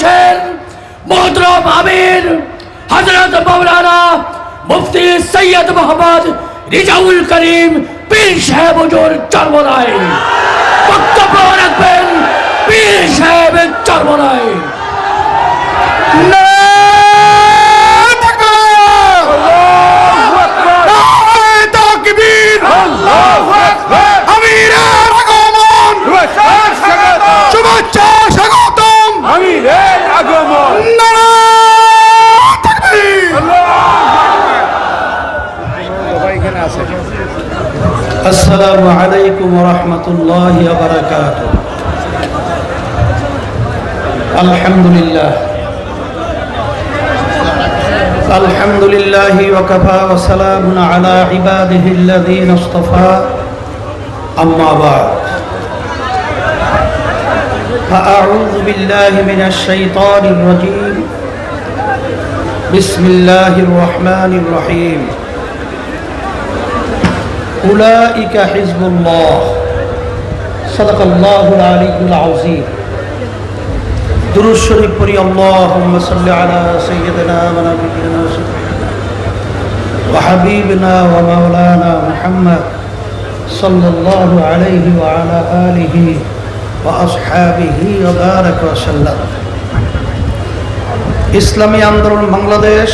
করছেন মোহতরম আমির হজরত মৌলানা মুফতি সৈয়দ মোহাম্মদ রিজাউল করিম পীর সাহেব হুজুর চর্মনায়। বক্তব্য রাখবেন পীর সাহেবের চর্মনায়। السلام عليكم ورحمة الله وبركاته الحمد لله الحمد لله وكفى وسلام على عباده الذين اصطفى أما بعد فأعوذ بالله من الشيطان الرجيم بسم الله الرحمن الرحيم উলাইকা হিজবুল্লাহ। সাদাকাল্লাহুল আলিকুল আউজিম দুরুদ শরীফ পড়ি, আল্লাহুম্মা সাল্লি আলা সাইয়্যিদিনা ওয়া নাবিয়িনা ওয়া হাবিবিনা ওয়া মাওলানা মুহাম্মদ সাল্লাল্লাহু আলাইহি ওয়া আলা আলিহি ওয়া আসহাবিহি ওয়া বারাক ওয়া সাল্লাম। ইসলামী আন্দোলন বাংলাদেশ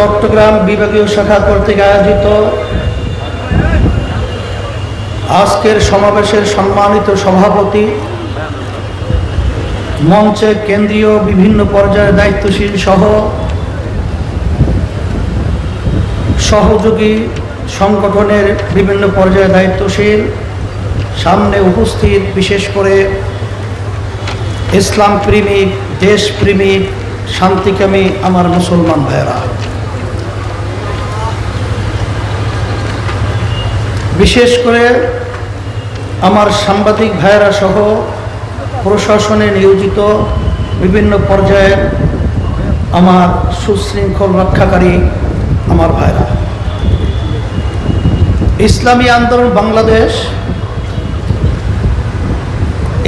চট্টগ্রাম বিভাগীয় শাখা কর্তৃক আয়োজিত আজকের সমাবেশের সম্মানিত সভাপতি, মঞ্চে কেন্দ্রীয় বিভিন্ন পর্যায়ে দায়িত্বশীল সহ সহযোগী সংগঠনের বিভিন্ন পর্যায়ে দায়িত্বশীল, সামনে উপস্থিত বিশেষ করে ইসলাম প্রেমিক দেশপ্রেমিক শান্তিকামী আমার মুসলমান ভাইয়েরা। বিশেষ করে আমার সাংবাদিক ভাইয়েরা সহ প্রশাসনে নিয়োজিত বিভিন্ন পর্যায়ের আমার সুশৃঙ্খল রক্ষাকারী আমার ভাইরা। ইসলামী আন্দোলন বাংলাদেশ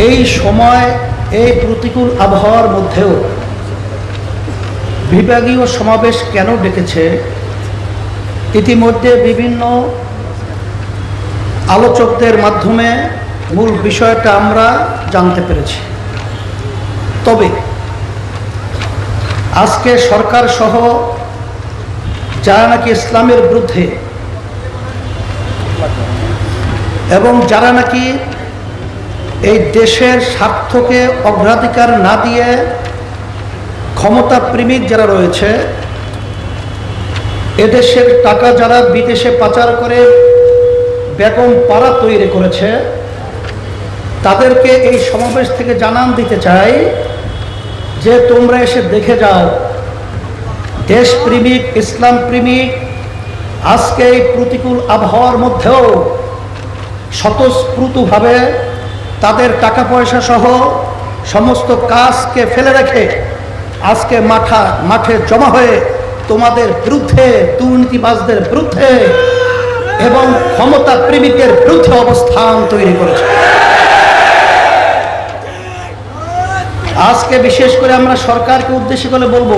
এই সময় এই প্রতিকূল আবহাওয়ার মধ্যেও বিভাগীয় সমাবেশ কেন ডেকেছে? ইতিমধ্যে বিভিন্ন আলোচকদের মাধ্যমে মূল বিষয়টা আমরা জানতে পেরেছি। তবে আজকে সরকার সহ যারা নাকি ইসলামের বিরুদ্ধে এবং যারা নাকি এই দেশের স্বার্থকে অগ্রাধিকার না দিয়ে ক্ষমতা প্রেমিক যারা রয়েছে, এদেশের টাকা যারা বিদেশে পাচার করে বেগম পাড়া তৈরি করেছে। তাদেরকে এই সমাবেশ থেকে জানান দিতে চাই যে তোমরা এসে দেখে যাও, দেশপ্রেমিক ইসলাম প্রেমিক আজকে এই প্রতিকূল আবহাওয়ার মধ্যেও স্বতঃস্ফূর্তভাবে তাদের টাকা পয়সা সহ সমস্ত কাজকে ফেলে রেখে আজকে মাঠা, মাঠে জমা হয়ে তোমাদের বিরুদ্ধে, দুর্নীতিবাজদের বিরুদ্ধে এবং ক্ষমতা প্রেমিকের বিরুদ্ধে অবস্থান তৈরি করেছে। আজকে বিশেষ করে আমরা সরকারকে উদ্দেশ্য করে বলব,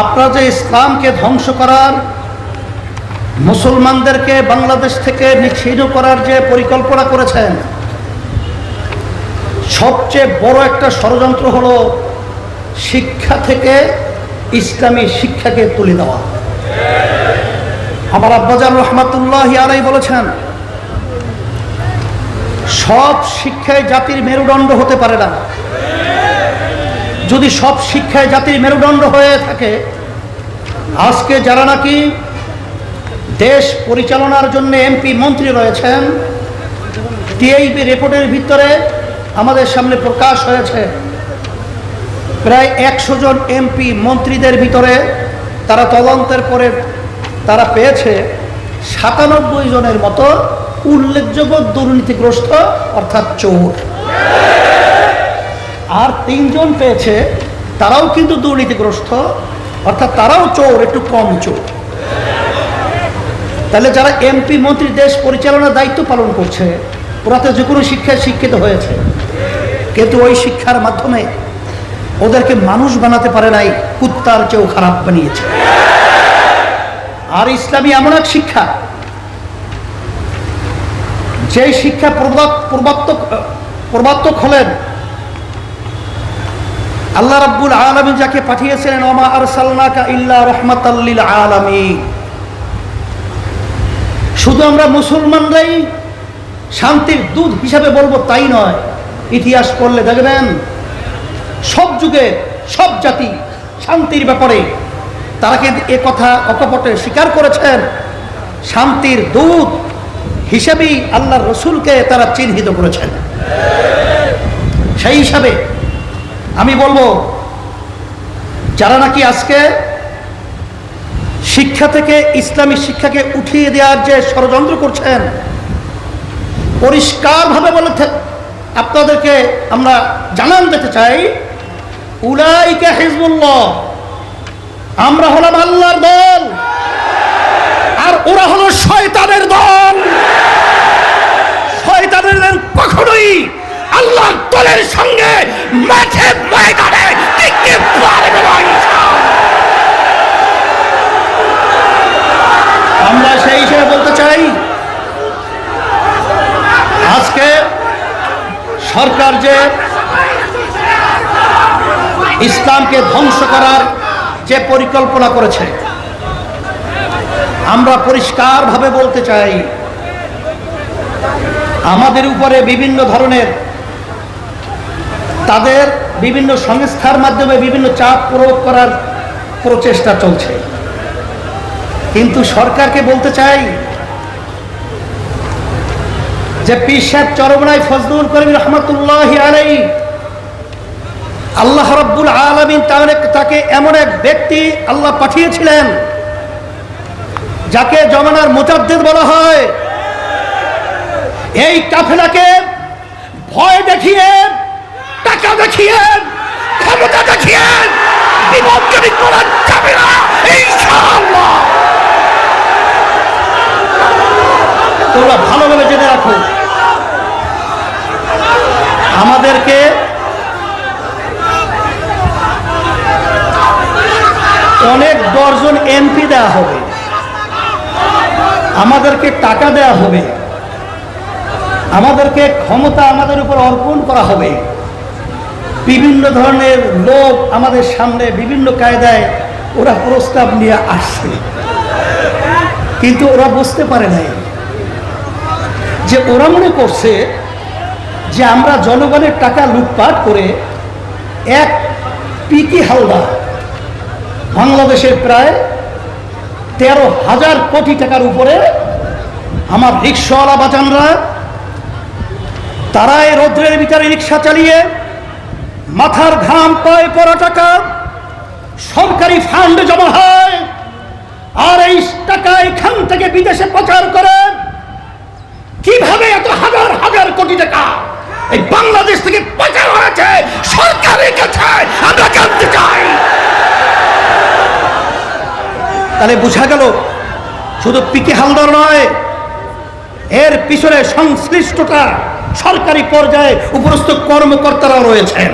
আপনারা যে ইসলামকে ধ্বংস করার, মুসলমানদেরকে বাংলাদেশ থেকে নিচ্ছিন্ন করার যে পরিকল্পনা করেছেন, সবচেয়ে বড় একটা ষড়যন্ত্র হলো শিক্ষা থেকে ইসলামী শিক্ষাকে তুলে দেওয়া। আমার আব্বাজান রহমাতুল্লাহ আলাই বলেছেন, সব শিক্ষায় জাতির মেরুদণ্ড হতে পারে না। যদি সব শিক্ষায় জাতির মেরুদণ্ড হয়ে থাকে, আজকে যারা নাকি দেশ পরিচালনার জন্য এমপি মন্ত্রী রয়েছেন টিআইবি রিপোর্টের ভিতরে আমাদের সামনে প্রকাশ হয়েছে, প্রায় একশো জন এমপি মন্ত্রীদের ভিতরে তারা তদন্তের পরে তারা পেয়েছে সাতানব্বই জনের মতো উল্লেখযোগ্য দুর্নীতিগ্রস্ত, অর্থাৎ চোর। আর তিনজন পেয়েছে, তারাও কিন্তু দুর্নীতিগ্রস্ত, অর্থাৎ তারাও চোর, একটু কম চোর। তাহলে যারা এমপি, মন্ত্রী, দেশ পরিচালনার দায়িত্ব পালন করছে, ওরা তো যে কোনো শিক্ষায় শিক্ষিত হয়েছে। কিন্তু ওই শিক্ষার মাধ্যমে ওদেরকে মানুষ বানাতে পারে নাই, কুত্তার চেয়েও খারাপ বানিয়েছে। আর ইসলামী এমন এক শিক্ষা যে শিক্ষা প্রবর্তক প্রবর্তক হলেন। আল্লাহ রাব্বুল আলামিন যাকে পাঠিয়েছিলেন শুধু আমরা মুসলমানরাই শান্তির দুধ হিসাবে বলব তাই নয়, ইতিহাস করলে দেখবেন, সব যুগে সব জাতি শান্তির ব্যাপারে তারা কিন্তু এ কথা অকপটে স্বীকার করেছেন? শান্তির দূত হিসেবেই আল্লাহ রসুলকে তারা চিহ্নিত করেছেন। সেই হিসাবে আমি বলব, যারা নাকি আজকে শিক্ষা থেকে ইসলামী শিক্ষাকে উঠিয়ে দেওয়ার যে ষড়যন্ত্র করছেন, পরিষ্কারভাবে বলে আপনাদেরকে আমরা জানান দিতে চাই, উলাইকে হিজবুল্লাহ। আমরা হলাম আল্লাহর দল। আর ওরা হলো শয়তানের দল। শয়তানের দল কখনোই আল্লাহর দলের সঙ্গে মাঠে ময়দানে টিকতে পারবে না আমরা সেই হিসেবে বলতে চাই, আজকে সরকার যে ইসলামকে ধ্বংস করার যে পরিকল্পনা করেছে। আমরা পরিষ্কারভাবে বলতে চাই, আমাদের উপরে বিভিন্ন ধরনের, তাদের বিভিন্ন সংস্থার মাধ্যমে বিভিন্ন চাপ প্রয়োগ করার প্রচেষ্টা চলছে। কিন্তু সরকারকে বলতে চাই যে পিসাব চরমনাই ফজলুল করিম রহমতুল্লাহ আলাই আল্লাহ রব্বুল আলমিন তাকে এমন এক ব্যক্তি আল্লাহ পাঠিয়েছিলেন, যাকে জমানার মোজাদ্দেদ বলা হয়। এই কাফেলাকে ভয় দেখিয়ে, টাকা দেখিয়ে, ক্ষমতা দেখিয়ে তোমরা ভালোভাবে জেনে রাখো। আমাদেরকে এমপি দেওয়া হবে। আমাদেরকে টাকা দেওয়া হবে। আমাদেরকে ক্ষমতা আমাদের উপর অর্পণ করা হবে। বিভিন্ন ধরনের লোক আমাদের সামনে বিভিন্ন কায়দায় ওরা প্রস্তাব নিয়ে আসছে। কিন্তু ওরা বুঝতে পারে নাই যে ওরা মনে করছে যে আমরা জনগণের টাকা লুটপাট করে এক পিকি হালদা বাংলাদেশের প্রায় তেরো হাজার কোটি টাকার উপরে আমার রিক্সাওয়ালা বাজানরা তারা এই রৌদ্রের ভিতরে রিক্সা চালিয়ে মাথার ঘাম পায় পড়া টাকা, সরকারি ফান্ড জমা হয়। আর এই টাকা এখান থেকে বিদেশে প্রচার করে। কীভাবে এত হাজার হাজার কোটি টাকা এই বাংলাদেশ থেকে তাহলে বোঝা গেল, শুধু পিকে হালদার নয়, এর পিছনে সংশ্লিষ্টতা সরকারি পর্যায়ে উপরস্থ কর্মকর্তারা রয়েছেন।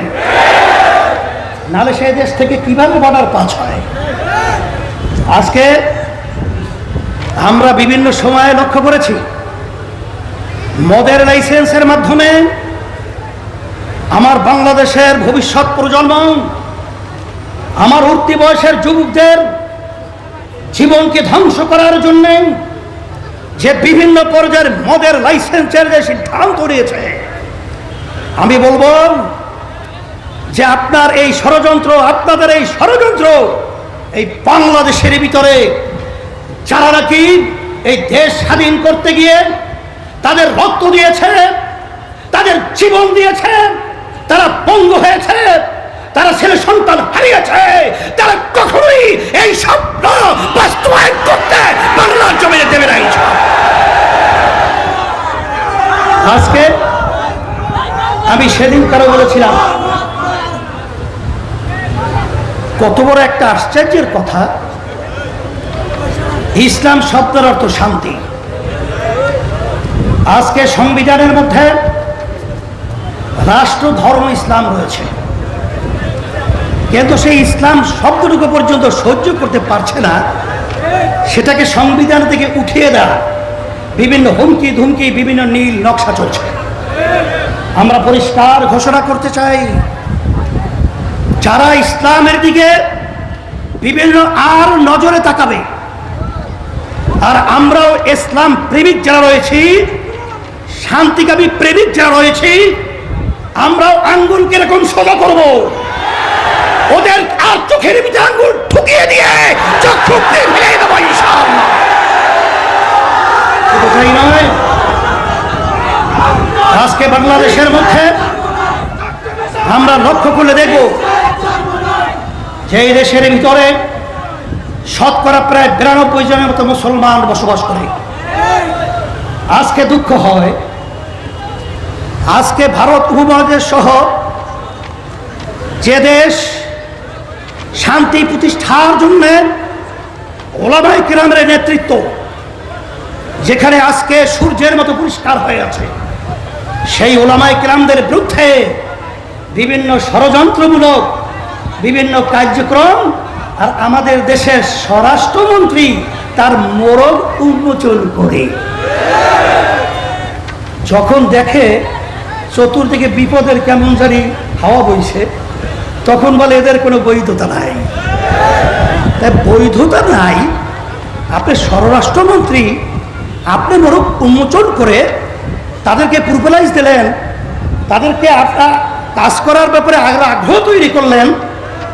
নালে সেই দেশ থেকে কীভাবে বর্ডার পাস হয়? আজকে আমরা বিভিন্ন সময়ে লক্ষ্য করেছি, মদের লাইসেন্সের মাধ্যমে আমার বাংলাদেশের ভবিষ্যৎ প্রজন্ম, আমার উঠতি বয়সের যুবকদের জীবনকে ধ্বংস করার জন্য যে বিভিন্ন পর্যায়ের মদের লাইসেন্সের যে সিদ্ধান্ত নিয়েছে, আমি বলব যে আপনার এই ষড়যন্ত্র, আপনাদের এই ষড়যন্ত্র এই বাংলাদেশের ভিতরে যারা নাকি এই দেশ স্বাধীন করতে গিয়ে তাদের রক্ত দিয়েছে, তাদের জীবন দিয়েছে, তারা পঙ্গু হয়েছে তারা ছেলে সন্তান হারিয়েছে, তারা কখনোই এই স্বপ্ন বাস্তবায়ন করতে বাংলার জমিনে দেবে না আজকে আমি সেদিন কারও বলেছিলাম, কত বড় একটা আশ্চর্যের কথা, ইসলাম শব্দের অর্থ শান্তি। আজকে সংবিধানের মধ্যে রাষ্ট্র, ধর্ম, ইসলাম রয়েছে। কিন্তু সেই ইসলাম শব্দটুকু পর্যন্ত সহ্য করতে পারছে না, সেটাকে সংবিধান থেকে উঠিয়ে দেওয়া। বিভিন্ন হুমকি, ধুমকি, বিভিন্ন নীল নকশা চলছে। আমরা পরিষ্কার ঘোষণা করতে চাই, যারা ইসলামের দিকে বিভিন্ন আর নজরে তাকাবে, আর আমরাও ইসলাম প্রেমিক যারা রয়েছি, শান্তিকামী প্রেমিক যারা রয়েছি, আমরাও আঙ্গুল কীরকম সোজা করব। ওদের আর চোখের ভিতরে আঙ্গুল ঠুকিয়ে দিয়ে চক্ষু ফেলে দেবো আজকে বাংলাদেশের মধ্যে আমরা লক্ষ্য করলে দেখব যে দেশের ভিতরে শতকরা প্রায় বিরানব্বই জনের মতো মুসলমান বসবাস করে। আজকে দুঃখ হয়, আজকে ভারত উপমহাদেশ সহ যে দেশ শান্তি প্রতিষ্ঠার জন্য ওলামাই কিরামের নেতৃত্ব যেখানে আজকে সূর্যের মতো পরিষ্কার হয়ে আছে, সেই ওলামাই কিরামদের বিরুদ্ধে বিভিন্ন ষড়যন্ত্রমূলক, বিভিন্ন কার্যক্রম আর আমাদের দেশের স্বরাষ্ট্রমন্ত্রী তার মোরগ উন্মোচন করে। যখন দেখে চতুর্দিকে বিপদের কেমন জানি হাওয়া বইছে তখন বলে, এদের কোনো বৈধতা নাই। তাই বৈধতা নাই। আপনি স্বরাষ্ট্রমন্ত্রী, আপনি মোরগ উন্মোচন করে তাদেরকে প্রুপেলাইজ দিলেন, তাদেরকে আপনার কাজ করার ব্যাপারে আগ্রহ তৈরি করলেন,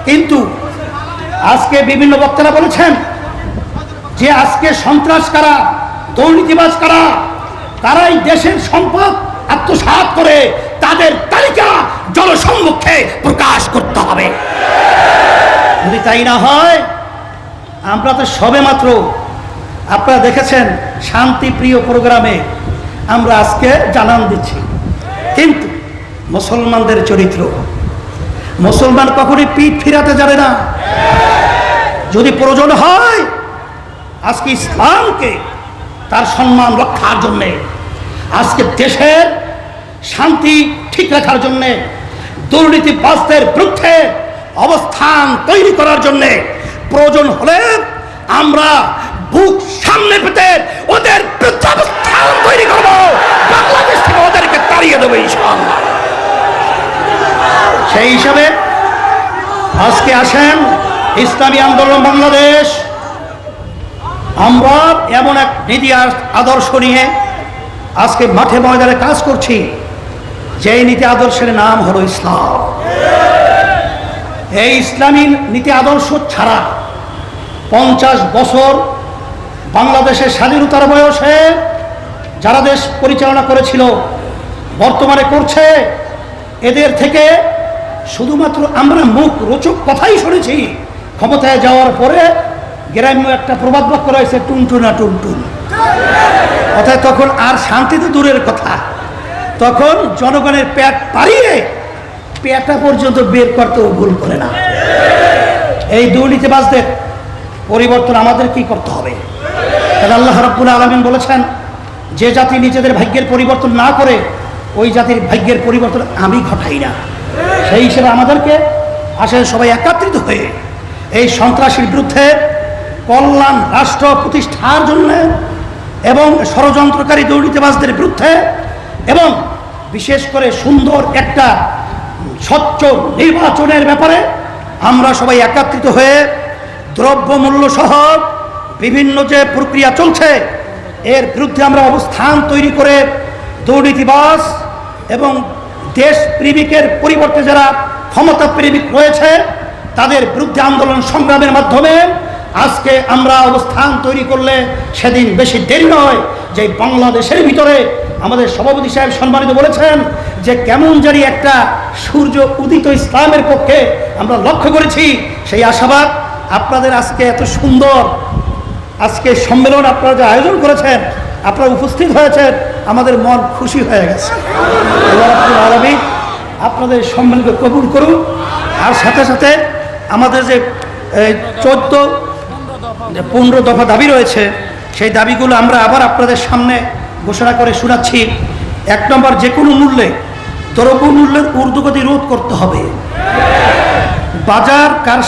কিন্তু আজকে বিভিন্ন বক্তারা বলেছেন যে আজকে সন্ত্রাস কারা, দুর্নীতিবাজ কারা, তারাই দেশের সম্পদ আত্মসাৎ করে, তাদের তালিকা জনসম্মুখে প্রকাশ করতে হবে। যদি তাই না হয়, আমরা তো সবে মাত্র, আপনারা দেখেছেন শান্তিপ্রিয় প্রোগ্রামে আমরা আজকে জানান দিচ্ছি। কিন্তু মুসলমানদের চরিত্র, মুসলমান কখনই পিঠ ফিরাতে যাবে না। যদি প্রয়োজন হয়, আজকে ইসলামকে তার সম্মান রক্ষার জন্যে, আজকে দেশের শান্তি ঠিক রাখার জন্যে দুর্নীতিবাজদের বিরুদ্ধে অবস্থান তৈরি করার জন্যে প্রয়োজন হলে আমরা বুক সামনে পেতে ওদের বিরুদ্ধে তৈরি করব। বাংলাদেশ থেকে ওদেরকে তাড়িয়ে দেবো ইনশাআল্লাহ। সেই হিসাবে আজকে আসেন ইসলামী আন্দোলন বাংলাদেশ। আমরা এমন এক নীতি আদর্শ নিয়ে আজকে মাঠে ময়দানে কাজ করছি। যেই নীতি আদর্শের নাম হলো ইসলাম। এই ইসলামী নীতি আদর্শ ছাড়া পঞ্চাশ বছর বাংলাদেশের স্বাধীনতার বয়সে যারা দেশ পরিচালনা করেছিল, বর্তমানে করছে, এদের থেকে শুধুমাত্র আমরা মুখ রোচক কথাই শুনেছি। ক্ষমতায় যাওয়ার পরে গ্রাম্য একটা প্রবাদ বাক্য রয়েছে, টুনটুনা টুনটুন। অর্থাৎ তখন আর শান্তি তো দূরের কথা। তখন জনগণের পেট পাড়িয়ে পেটা পর্যন্ত বের করতেও ভুল করে না। এই দুর্নীতিবাজদের পরিবর্তন আমাদের কি করতে হবে? তাহলে আল্লাহ রাব্বুল আলমিন বলেছেন, যে জাতি নিজেদের ভাগ্যের পরিবর্তন না করে ওই জাতির ভাগ্যের পরিবর্তন আমি ঘটাই না। সেই হিসেবে আমাদেরকে আসলে সবাই একত্রিত হয়ে এই সন্ত্রাসীর বিরুদ্ধে কল্যাণ, রাষ্ট্র প্রতিষ্ঠার জন্য এবং ষড়যন্ত্রকারী দুর্নীতিবাজদের বিরুদ্ধে এবং বিশেষ করে সুন্দর একটা স্বচ্ছ নির্বাচনের ব্যাপারে আমরা সবাই একত্রিত হয়ে দ্রব্যমূল্য সহ বিভিন্ন যে প্রক্রিয়া চলছে, এর বিরুদ্ধে আমরা অবস্থান তৈরি করে দুর্নীতিবাস এবং দেশ প্রেমিকের পরিবর্তে যারা ক্ষমতা প্রেমিক রয়েছে, তাদের বিরুদ্ধে আন্দোলন সংগ্রামের মাধ্যমে আজকে আমরা অবস্থান তৈরি করলে সেদিন বেশি দেরি নয় যে বাংলাদেশের ভিতরে আমাদের সভাপতি সাহেব সম্মানিত বলেছেন যে কেমন জানি একটা সূর্য উদিত ইসলামের পক্ষে আমরা লক্ষ্য করেছি। সেই আশাবাদ আপনাদের আজকে এত সুন্দর আজকে সম্মেলন আপনারা যে আয়োজন করেছেন, আপনারা উপস্থিত হয়েছেন, আমাদের মন খুশি হয়ে গেছে। আপনাদের সম্মেলনকে কবুল করুন। আর সাথে সাথে আমাদের যে চোদ্দ পনেরো দফা দাবি রয়েছে, সেই দাবিগুলো আমরা আবার আপনাদের সামনে ঘোষণা করে শোনাচ্ছি। এক নম্বর, যে কোনো মূল্যে দ্রব্য মূল্যের ঊর্ধ্বগতি রোধ করতে হবে। বাজার কার